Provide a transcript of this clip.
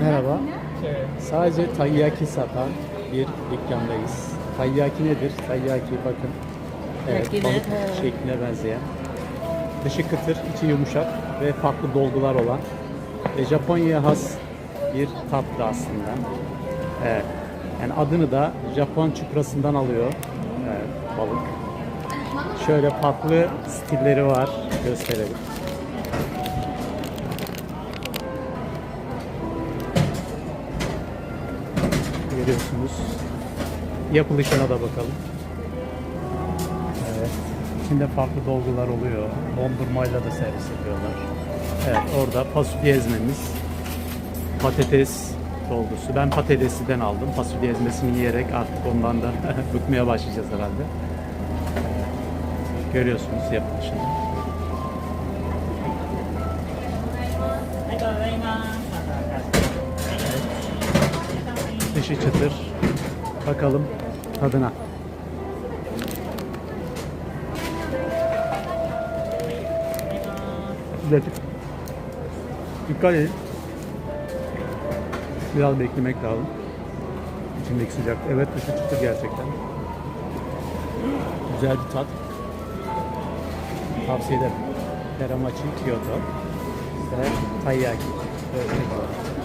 Merhaba. Sadece tayyaki satan bir dükkandayız. Tayyaki nedir? Tayyaki bakın. Evet, balık şekline benzeyen. Dışı kıtır, içi yumuşak ve farklı dolgular olan ve Japonya'ya has bir tatlı aslında. Evet. Yani adını da Japon çuprasından alıyor. Evet, balık. Şöyle farklı stilleri var. Gösterelim. Görüyorsunuz. Yapılışına da bakalım. Evet. İçinde farklı dolgular oluyor. Dondurmayla da servis ediyorlar. Evet orada fasulye ezmemiz. Patates dolgusu. Ben patatesliden aldım. Fasulye ezmesini yiyerek artık ondan da bıkmaya başlayacağız herhalde. Görüyorsunuz yapılışını. Dışı çıtır. Bakalım tadına. Sıcacık. Dikkat edin. Biraz beklemek lazım. İçindeki sıcak. Evet dışı çıtır gerçekten. Güzel bir tat. Tavsiye ederim. Teramachi Kyoto ve Taiyaki. Üzere.